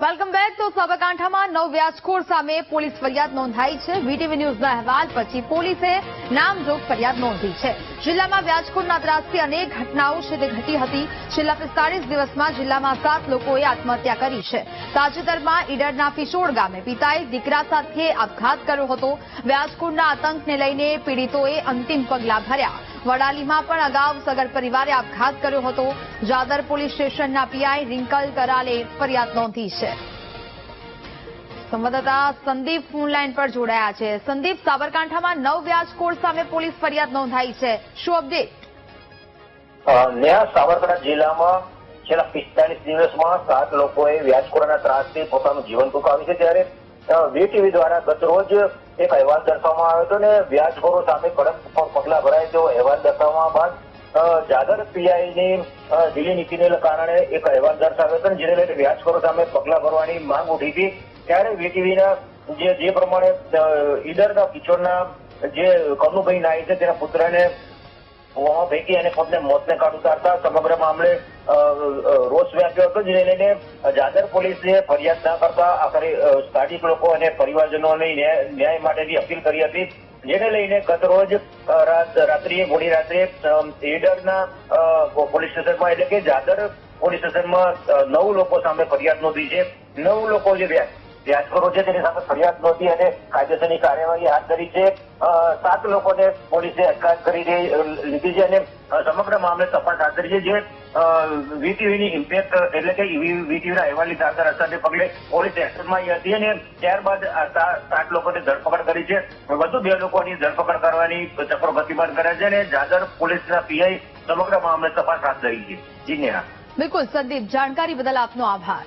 Welcome back તો સાબરકાંઠામાં નવ વ્યાજખોર સામે પોલીસ ફરિયાદ નોંધાઈ છે. વીટીવી ન્યૂઝના અહેવાલ પછી પોલીસે નામજોગ ફરિયાદ નોંધી છે. જિલ્લામાં વ્યાજખોરના ત્રાસથી અનેક ઘટનાઓ છે તે ઘટી હતી. છેલ્લા પિસ્તાળીસ દિવસમાં જિલ્લામાં સાત લોકોએ આત્મહત્યા કરી છે. તાજેતરમાં ઈડરના ફિશોડ ગામે પિતાએ દીકરા સાથે આપઘાત કર્યો હતો. વ્યાજખોરના આતંકને લઈને પીડિતોએ અંતિમ પગલાં ભર્યા. વડાલીમાં પણ અગાઉ સગર પરિવારે આપઘાત કર્યો હતો. જાદર પોલીસ સ્ટેશનના પીઆઈ રિંકલ કરાલે ફરિયાદ નોંધી છે. સંવાદદાતા સંદીપ ફોનલાઈન પર જોડાયા છે. સંદીપ, સાબરકાંઠામાં નવ વ્યાજખોર સામે પોલીસ ફરિયાદ નોંધાઈ છે. શું અપડેટ? નેહા, સાબરકાંઠા જિલ્લામાં છેલ્લા પિસ્તાલીસ દિવસમાં સાત લોકોએ વ્યાજખોરના ત્રાસથી પોતાનું જીવન ટૂંકાવ્યું છે. ત્યારે વીટીવી દ્વારા ગતરોજ એક અહેવાલ દર્શાવવામાં આવ્યો હતો ને વ્યાજખોરો સામે કડક પગલાં ભરાય તેવો અહેવાલ દર્શાવવા બાદ અ, જાદર પીઆઈની ઢીલી નીતિને કારણે એક અહેવાલ દર્શાવ્યો હતો જેને લઈને વ્યાજખોરો સામે પગલાં ભરવાની માંગ ઉઠી હતી. ત્યારે વીટીવીના જે જે પ્રમાણે ઈડરના કિશોરના જે કનુભાઈ નાય છે તેના પુત્રને કૂવામાં ફેંકી અને પોતને મોતને કાઢ ઉતારતા સમગ્ર મામલે રોષ વ્યાપ્યો હતો, જેને લઈને જાદર પોલીસે ફરિયાદ ના કરતા આખરે સ્થાનિક લોકો અને પરિવારજનોને ન્યાય માટેની અપીલ કરી હતી. જેને લઈને ગત રોજ રાત્રિએ, મોડી રાત્રે ઈડરના પોલીસ સ્ટેશનમાં, એટલે કે જાદર પોલીસ સ્ટેશનમાં નવ લોકો સામે ફરિયાદ નોંધી છે. નવ લોકો જે વ્યાજખોરો છે, તેની સામે ફરિયાદ નોંધી અને કાયદેસરની કાર્યવાહી હાથ ધરી છે. સાત લોકોને પોલીસે અટકાયત કરી લીધી છે અને સમગ્ર મામલે તપાસ હાથ ધરી છે, જે વીટીવીની ઇમ્પેક્ટ એટલે કે વીટીવીના અહેવાલની તારદાર અસરને પગલે પોલીસ એક્શનમાં આવી હતી અને ત્યારબાદ સાત લોકોની ધરપકડ કરી છે. વધુ બે લોકોની ધરપકડ કરવાની ચક્રો ગતિમાન કર્યા છે અને જાદર પોલીસના પીઆઈ સમગ્ર મામલે તપાસ હાથ ધરી છે. જી બિલકુલ, સંદીપ, જાણકારી બદલ આપનો આભાર.